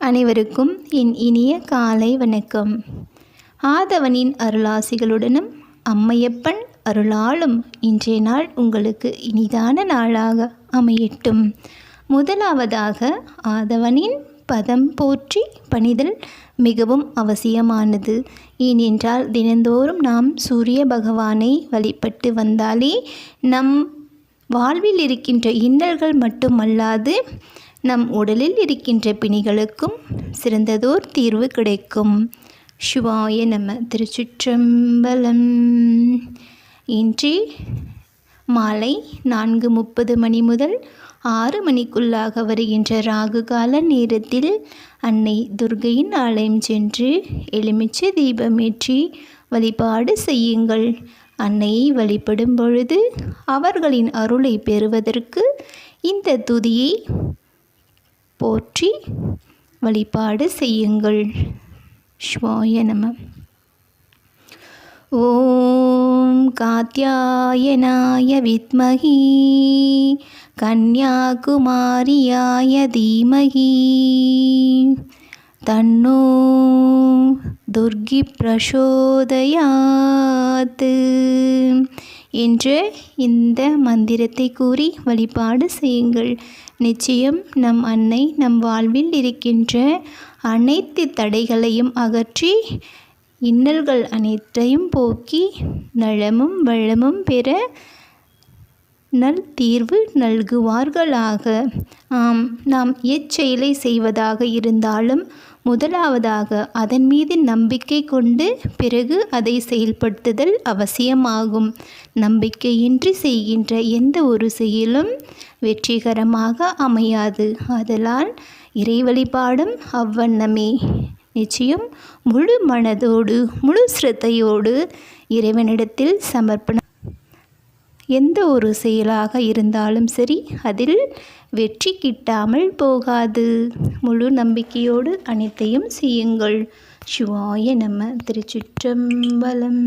அனைவருக்கும் என் இனிய காலை வணக்கம். ஆதவனின் அருளாசிகளுடனும் அம்மையப்பன் அருளாலும் இன்றைய நாள் உங்களுக்கு இனிதான நாளாக அமையட்டும். முதலாவதாக ஆதவனின் பதம் போற்றி பணிதல் மிகவும் அவசியமானது. ஏனென்றால் தினந்தோறும் நாம் சூரிய பகவானை வழிபட்டு வந்தாலே நம் வாழ்வில் இருக்கின்ற இன்னல்கள் மட்டுமல்லாது நம் உடலில் இருக்கின்ற பிணிகளுக்கும் சிறந்ததோர் தீர்வு கிடைக்கும். சிவாய நம திருச்சிற்றம்பலம். இன்றி மாலை நான்கு முப்பது மணி முதல் ஆறு மணிக்குள்ளாக வருகின்ற ராகு கால நேரத்தில் அன்னை துர்கையின் ஆலயம் சென்று எலுமிச்சை தீபமேற்றி வழிபாடு செய்யுங்கள். அன்னையை வழிபடும் பொழுது அவர்களின் அருளை பெறுவதற்கு இந்த துதியை போற்றி வழிபாடு செய்யுங்கள். ஸ்வாய நம. ஓம் காத்தியாயனாய வித்மகி கன்யாகுமாரியாய தீமகி தன்னோ துர்கி பிரசோதயாத்து என்று இந்த மந்திரத்தை கூறி வழிபாடு செய்யுங்கள். நிச்சயம் நம் அன்னை நம் வாழ்வில் இருக்கின்ற அனைத்து தடைகளையும் அகற்றி இன்னல்கள் அனைத்தையும் போக்கி நலமும் வளமும் பெற நல் தீர்வு நல்குவார்களாக. ஆம் நாம் எச்செயலை செய்வதாக இருந்தாலும் முதலாவதாக அதன் மீது நம்பிக்கை கொண்டு பிறகு அதை செயல்படுத்துதல் அவசியமாகும். நம்பிக்கையின்றி செய்கின்ற எந்த ஒரு செயலும் வெற்றிகரமாக அமையாது. அதலால் இறை வழிபாடும் அவ்வண்ணமே. நிச்சயம் முழு மனதோடு முழு சிரத்தையோடு இறைவனிடத்தில் சமர்ப்பணம் எந்த ஒரு செயலாக இருந்தாலும் சரி அதில் வெற்றி கிட்டாமல் போகாது. முழு நம்பிக்கையோடு அனைத்தையும் செய்யுங்கள். சிவாய நம்ம திருச்சிற்றம்பலம்.